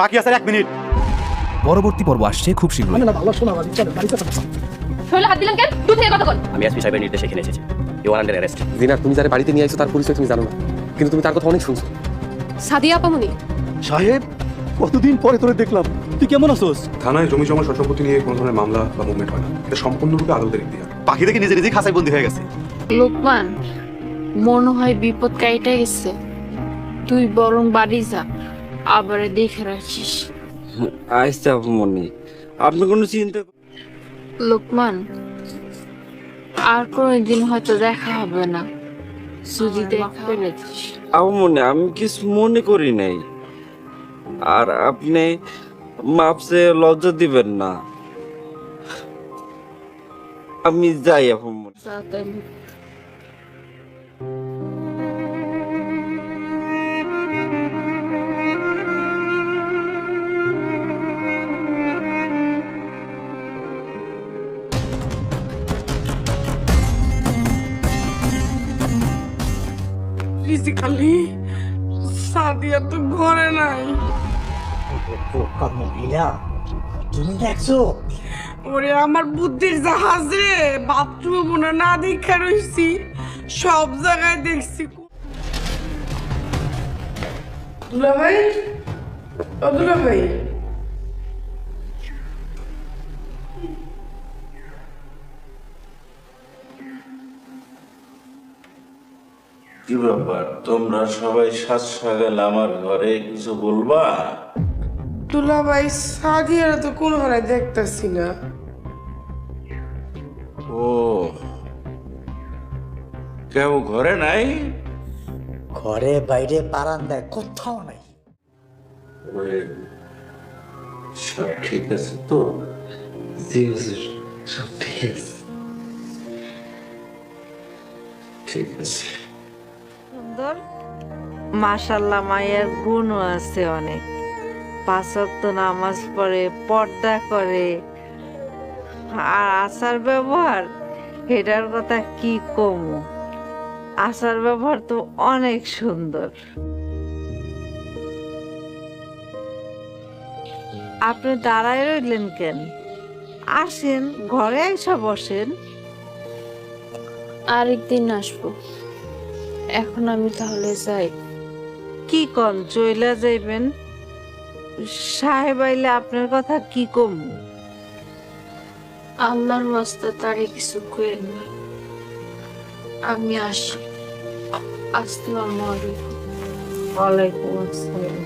বাকি আছে এক মিনিট। পরবর্তী পর্ব আসছে খুব শীঘ্রই। শরীরে হাত দিলেন কেন? দূর থেকে কথা বল। আমি এসপি সাহেবের নির্দেশে এখানে এসেছি। ইউ আর আন্ডার অ্যারেস্ট জিনার তুমি যারা বাড়িতে নিয়ে আইছো তার পরিচয় তুমি জানো না। কিন্তু তুমি তার কথা অনেক শুনছো। সাদিয়া আপামনি সাহেব কতদিন পরে তোরে দেখলাম। তুই কেমন আছোস? থানায় জমি জমা সম্পত্তি নিয়ে কোনো ধরনের মামলা বা মুভমেন্ট হয় না। এটা সম্পূর্ণরূপে আদালতের ইতিহাস পাখি দেখে নিজে নিজেই খাঁচায় বন্দি হয়ে গেছে। লোকমান মনে হয় বিপদ কাইটা গেছে তুই বরং বাড়ি যা। আবার দেখে রাখিস। আইসা মনি। আপনি কোনো চিন্তা লোকমান আর কোনোদিন হয়তো দেখা হবে না। যদি দেখা পেরেছিস। আবু মনে আমি কিছু মনে করি নাই। আর আপনি মাপসে লজ্জা দিবেন না। আমি যাই আপু মনে। সাদিয়া তো ঘরে নাই। তুমি দেখছ? ওরে আমার বুদ্ধির জাহাজ রে বাথরুমে মনে না দেখা রইছি সব জায়গায় দেখছি। দুলা ভাই ও দুলা ভাই কি ব্যাপার? তোমরা সবাই সাত সকাল আমার ঘরে কিছু বলবা? দুলা ভাই সাদিয়ার তো কোন হারায় দেখতেছি না। ও। কেউ ঘরে নাই? ঘরে বাইরে বারান্দায় কোথাও নাই। ওরে, সব ঠিক আছে তো? সব ঠিক আছে। ঠিক আছে। সুন্দর। মাশাল্লাহ মায়ের গুণও আছে অনেক। পাঁচক্ত নামাজ পড়ে, পর্দা করে। আর আচার ব্যবহার, এটার কথা কি কম? আচার ব্যবহার তো অনেক সুন্দর। আপনি দাঁড়ায় রইলেন কেন? আসেন, ঘরে এসে বসেন। আরেকদিন আসব। এখন আমি তাহলে যাই। কি কন চইলা যাইবেন? সাহেব আইলে আপনার কথা কি কম? আল্লাহর রাস্তা তারে কিছু করেন না। আমি আসি। আসসালামু আলাইকুম। ওয়ালাইকুম আসসালাম।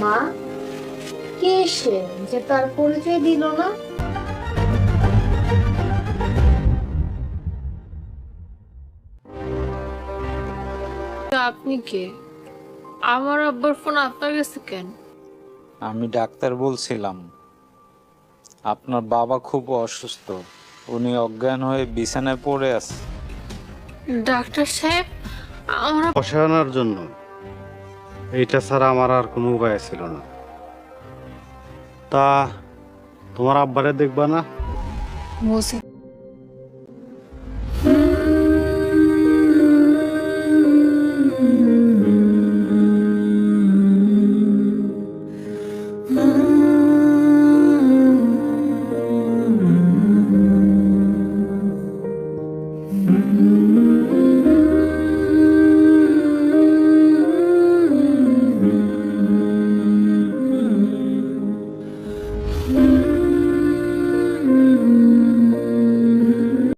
মা কে সে যে তার পরিচয় দিল না? আপনি কে? আমার আব্বার ফোন আপনার কাছে কেন? আমি ডাক্তার বলছিলাম। আপনার বাবা খুব অসুস্থ। উনি অজ্ঞান হয়ে বিছানায় পড়ে আছে। ডাক্তার সাহেব আমার বসে জন্য। এইটা ছাড়া আমার আর কোনো উপায় ছিল না। তা তোমার আব্বারে দেখবা না? মসজিদ